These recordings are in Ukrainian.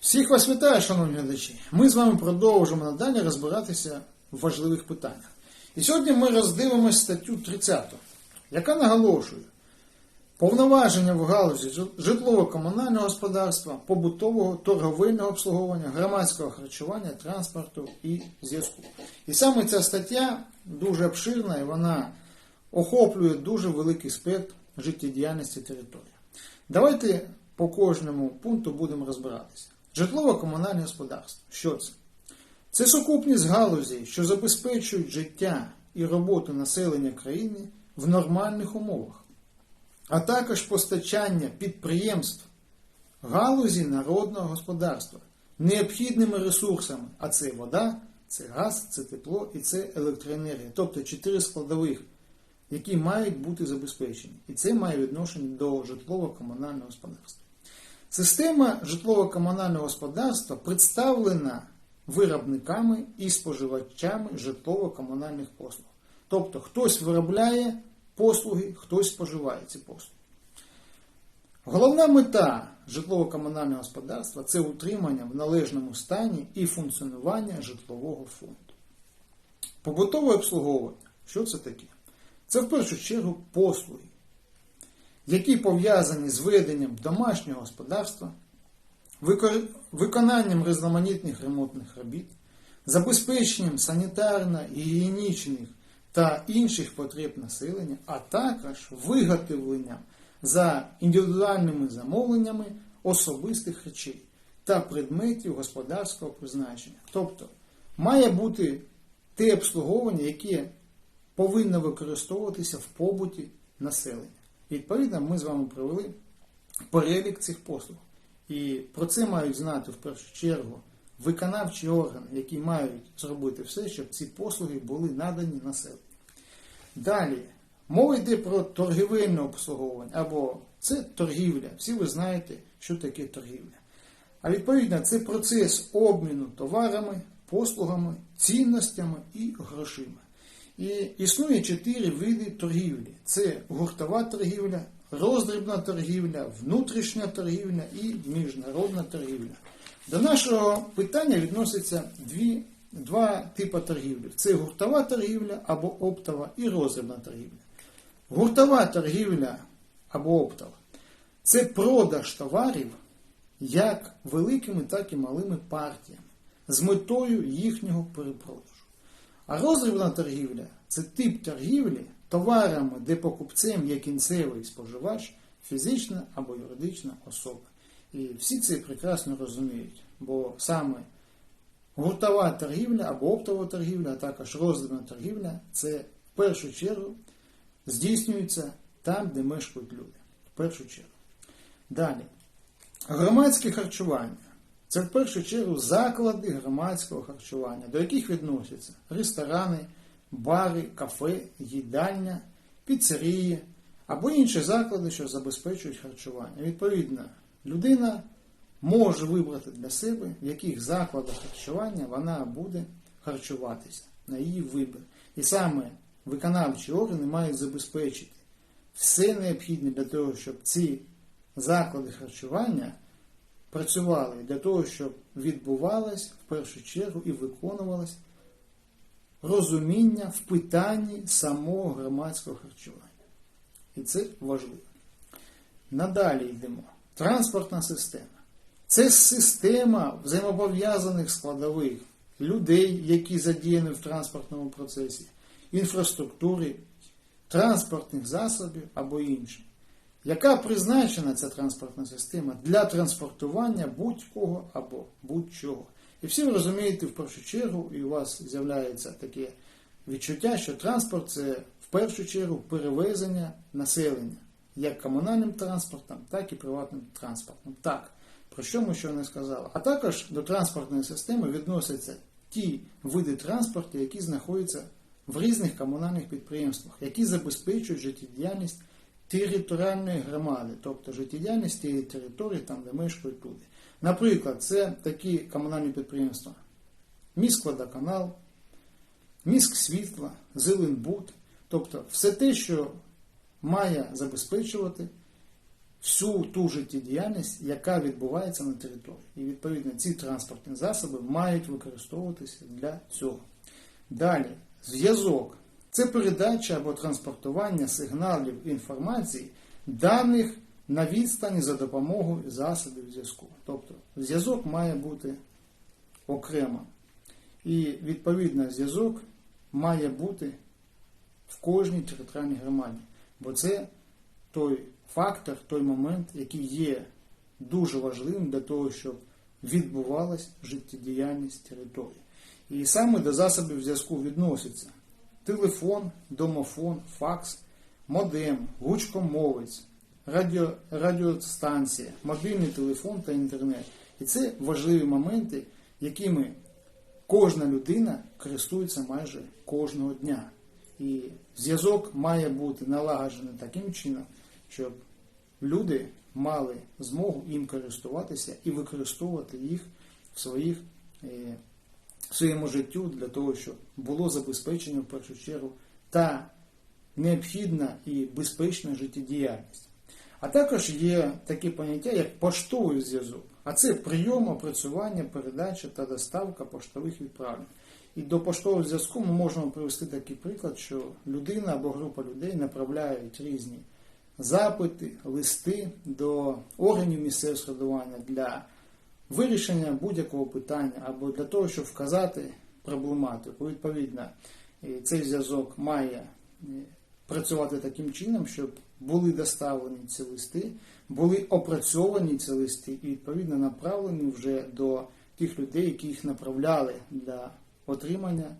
Всіх вас вітаю, шановні глядачі. Ми з вами продовжимо надалі розбиратися в важливих питаннях. І сьогодні ми роздивимося статтю 30, яка наголошує повноваження в галузі житлово-комунального господарства, побутового, торговельного обслуговування, громадського харчування, транспорту і зв'язку. І саме ця стаття дуже обширна і вона охоплює дуже великий спектр життєдіяльності території. Давайте по кожному пункту будемо розбиратися. Житлово-комунальне господарство. Що це? Це сукупність галузей, що забезпечують життя і роботу населення країни в нормальних умовах, а також постачання підприємств галузі народного господарства необхідними ресурсами, а це вода, це газ, це тепло і це електроенергія, тобто чотири складових, які мають бути забезпечені. І це має відношення до житлово-комунального господарства. Система житлово-комунального господарства представлена виробниками і споживачами житлово-комунальних послуг. Тобто хтось виробляє послуги, хтось споживає ці послуги. Головна мета житлово-комунального господарства це утримання в належному стані і функціонування житлового фонду. Побутове обслуговування. Що це таке? Це в першу чергу послуги які пов'язані з веденням домашнього господарства, виконанням різноманітних ремонтних робіт, забезпеченням санітарно-гігієнічних та інших потреб населення, а також виготовленням за індивідуальними замовленнями особистих речей та предметів господарського призначення. Тобто має бути те обслуговування, яке повинно використовуватися в побуті населення. Відповідно, ми з вами провели перелік цих послуг. І про це мають знати в першу чергу виконавчі органи, які мають зробити все, щоб ці послуги були надані населенню. Далі, мова йде про торгівельне обслуговування або це торгівля. Всі ви знаєте, що таке торгівля. А відповідно, це процес обміну товарами, послугами, цінностями і грошима. І існує чотири види торгівлі: це гуртова торгівля, роздрібна торгівля, внутрішня торгівля і міжнародна торгівля. До нашого питання відносяться дві, два типи торгівлі: це гуртова торгівля або оптова і роздрібна торгівля. Гуртова торгівля або оптова це продаж товарів як великими, так і малими партіями з метою їхнього перепродажу. А роздрібна торгівля це тип торгівлі товарами, де покупцем є кінцевий споживач, фізична або юридична особа. І всі це прекрасно розуміють, бо саме гуртова торгівля або оптова торгівля, а також роздрібна торгівля це в першу чергу здійснюється там, де мешкають люди. В першу чергу. Далі. Громадське харчування. Це в першу чергу заклади громадського харчування, до яких відносяться ресторани, бари, кафе, їдальня, піцерії або інші заклади, що забезпечують харчування. Відповідно, людина може вибрати для себе, в яких закладах харчування вона буде харчуватися на її вибір. І саме виконавчі органи мають забезпечити все необхідне для того, щоб ці заклади харчування працювали для того, щоб відбувалось в першу чергу і виконувалось розуміння в питанні самого громадського харчування. І це важливо. Надалі йдемо. Транспортна система. Це система взаємопов'язаних складових людей, які задіяні в транспортному процесі, інфраструктури, транспортних засобів або інших. Яка призначена ця транспортна система для транспортування будь-кого або будь-чого? І всі ви розумієте в першу чергу, і у вас з'являється таке відчуття, що транспорт це в першу чергу перевезення населення як комунальним транспортом, так і приватним транспортом. Так, про що ми ще не сказали. А також до транспортної системи відносяться ті види транспорту, які знаходяться в різних комунальних підприємствах, які забезпечують життєдіяльність територіальної громади, тобто життєдіяльність тієї території, там, де мешкають люди. Наприклад, це такі комунальні підприємства: міськводоканал, міськсвітла, Зеленбуд, тобто все те, що має забезпечувати всю ту життєдіяльність, яка відбувається на території. І відповідно ці транспортні засоби мають використовуватися для цього. Далі, зв'язок. Це передача або транспортування сигналів інформації, даних на відстані за допомогою засобів зв'язку. Тобто зв'язок має бути окремо. І відповідно зв'язок має бути в кожній територіальній громаді. Бо це той фактор, той момент, який є дуже важливим для того, щоб відбувалась життєдіяльність території. І саме до засобів зв'язку відносяться телефон, домофон, факс, модем, гучкомовець, радіо, радіостанція, мобільний телефон та інтернет. І це важливі моменти, якими кожна людина користується майже кожного дня. І зв'язок має бути налагоджений таким чином, щоб люди мали змогу їм користуватися і використовувати їх в своїх е, своєму життю для того, щоб було забезпечено в першу чергу та необхідна і безпечна життєдіяльність. А також є такі поняття, як поштовий зв'язок. А це прийом, опрацювання, передача та доставка поштових відправлень. І до поштового зв'язку ми можемо привести такий приклад, що людина або група людей направляють різні запити, листи до органів місцевого самоврядування для вирішення будь-якого питання або для того, щоб вказати проблематику. Відповідно, е, цей зв'язок має е, працювати таким чином, щоб були доставлені ці листи, були опрацьовані ці листи і відповідно направлені вже до тих людей, які їх направляли для отримання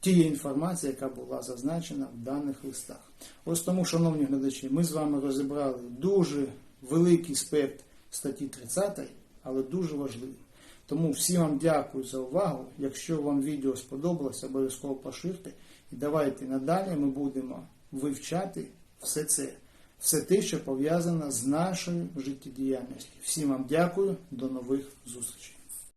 тієї інформації, яка була зазначена в даних листах. Ось тому, шановні глядачі, ми з вами розібрали дуже великий спектр статті 30, але дуже важливі. Тому всім вам дякую за увагу. Якщо вам відео сподобалось, обов'язково поширте. І давайте надалі ми будемо вивчати все це, все те, що пов'язано з нашою життєдіяльністю. Всім вам дякую, до нових зустрічей.